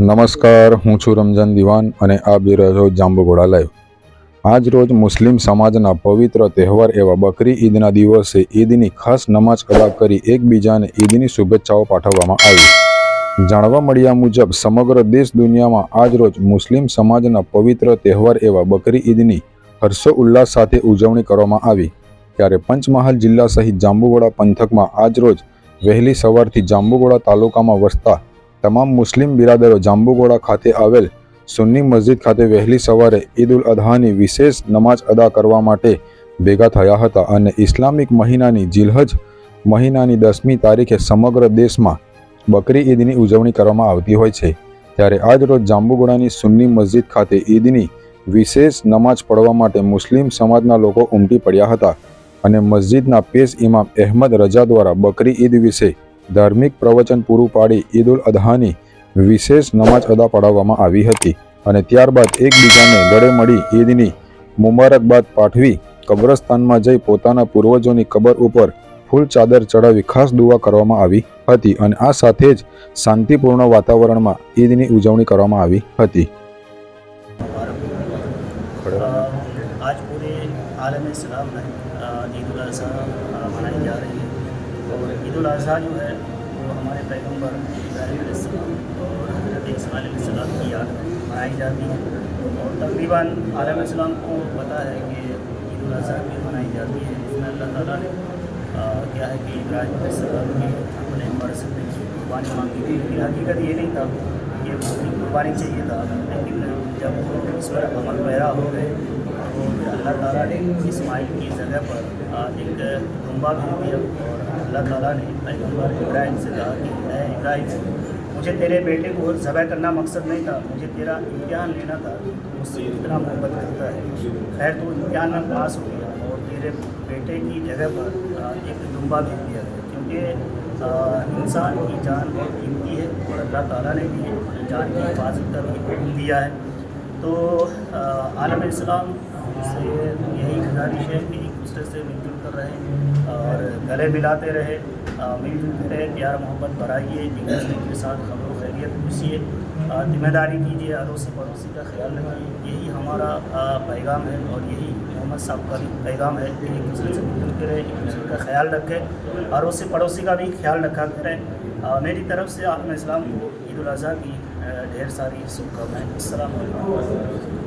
નમસ્કાર હું છું રમઝાન દિવાન અને આપ જોઈ રહ્યો છો જાંબુઘોડા લાઈવ આજ રોજ મુસ્લિમ સમાજના પવિત્ર તહેવાર એવા બકરી ઈદના દિવસે ઈદની ખાસ નમાજ અદા કરી એકબીજાને ઈદની શુભેચ્છાઓ પાઠવવામાં આવી જાણવા મળ્યા મુજબ સમગ્ર દેશ દુનિયામાં આજ રોજ મુસ્લિમ સમાજના પવિત્ર તહેવાર એવા બકરી ઈદની હર્ષો ઉલ્લાસ સાથે ઉજવણી કરવામાં આવી ત્યારે પંચમહાલ જિલ્લા સહિત જાંબુગોડા પંથકમાં આજ રોજ વહેલી સવારથી જાંબુગોડા તાલુકામાં વસતા તમામ મુસ્લિમ બિરાદરો જાંબુગોડા ખાતે આવેલ સુન્ની મસ્જિદ ખાતે વહેલી સવારે ઈદ ઉલ અદહાની વિશેષ નમાજ અદા કરવા માટે ભેગા થયા હતા અને ઇસ્લામિક મહિનાની જિલ્હજ મહિનાની દસમી તારીખે સમગ્ર દેશમાં બકરી ઈદની ઉજવણી કરવામાં આવતી હોય છે ત્યારે આજરોજ જાંબુગોડાની સુન્ની મસ્જિદ ખાતે ઈદની વિશેષ નમાજ પડવા માટે મુસ્લિમ સમાજના લોકો ઉમટી પડ્યા હતા અને મસ્જિદના પેશ ઇમામ અહેમદ રજા દ્વારા બકરી ઈદ વિશે ધાર્મિક પ્રવચન પૂરું પાડી ઈદ ઉલ અદહાની વિશેષ નમાજ અદા પડાવવામાં આવી હતી અને ત્યારબાદ એકબીજાને ગળે મળી ઈદની મુબારકબાદ પાઠવી કબ્રસ્તાનમાં જઈ પોતાના પૂર્વજોની કબર ઉપર ફૂલ ચાદર ચડાવી ખાસ દુઆ કરવામાં આવી હતી અને આ સાથે જ શાંતિપૂર્ણ વાતાવરણમાં ઈદની ઉજવણી કરવામાં આવી હતી आज पूरे आलम इस्लाम में ईद उल अजहा मनाई जा रही اور عید الاضحیٰ جو ہے وہ ہمارے پیغمبر ابراہیم علیہ السلام اور حضرت علیہ السلام کی یاد منائی جاتی ہے اور تقریباً عالم السلام کو پتہ ہے کہ عید الاضحیٰ بھی منائی جاتی ہے اس میں اللہ تعالیٰ نے کیا ہے کہ ابراہیم علیہ السلام کی اپنے مرض میں قربانی مانگی تھی لیکن حقیقت یہ نہیں تھا چاہیے تھا لیکن جب اس پر عمل پیرا ہو گئے تو اللہ تعالیٰ نے اسماعیل کی جگہ پر ایک دمبا بھی دیا اور اللہ تعالیٰ نے ابراہیم سے کہا کہ ابراہیم مجھے تیرے بیٹے کو ذبح کرنا مقصد نہیں تھا مجھے تیرا امتحان لینا تھا مجھ سے اتنا محبت کرتا ہے خیر تو امتحان میں پاس ہو گیا اور تیرے بیٹے کی جگہ پر ایک دمبا بھی دیا کیونکہ انسان کی جان بہت قیمتی ہے اور اللہ تعالیٰ نے بھی جان کی حفاظت کا بھی حکم دیا ہے تو عالم السلام سے یہی گزارش ہے کہ ایک دوسرے سے مل جل کر رہے اور گلے ملاتے رہے مل جل کرے پیار محبت بڑھائیے ان کے ساتھ خبر و خیریت پوچھیے ذمہ داری کیجیے اڑوسی پڑوسی کا خیال رکھیے یہی ہمارا پیغام ہے اور یہی محمد صاحب کا بھی پیغام ہے کہ ایک دوسرے سے مل کرے ایک دوسرے کا خیال رکھے اڑوسی پڑوسی کا بھی خیال رکھا کریں میری طرف سے عالم اسلام کو عید الاضحیٰ کی ڈھیر ساری شبھ ہیں السلام علیکم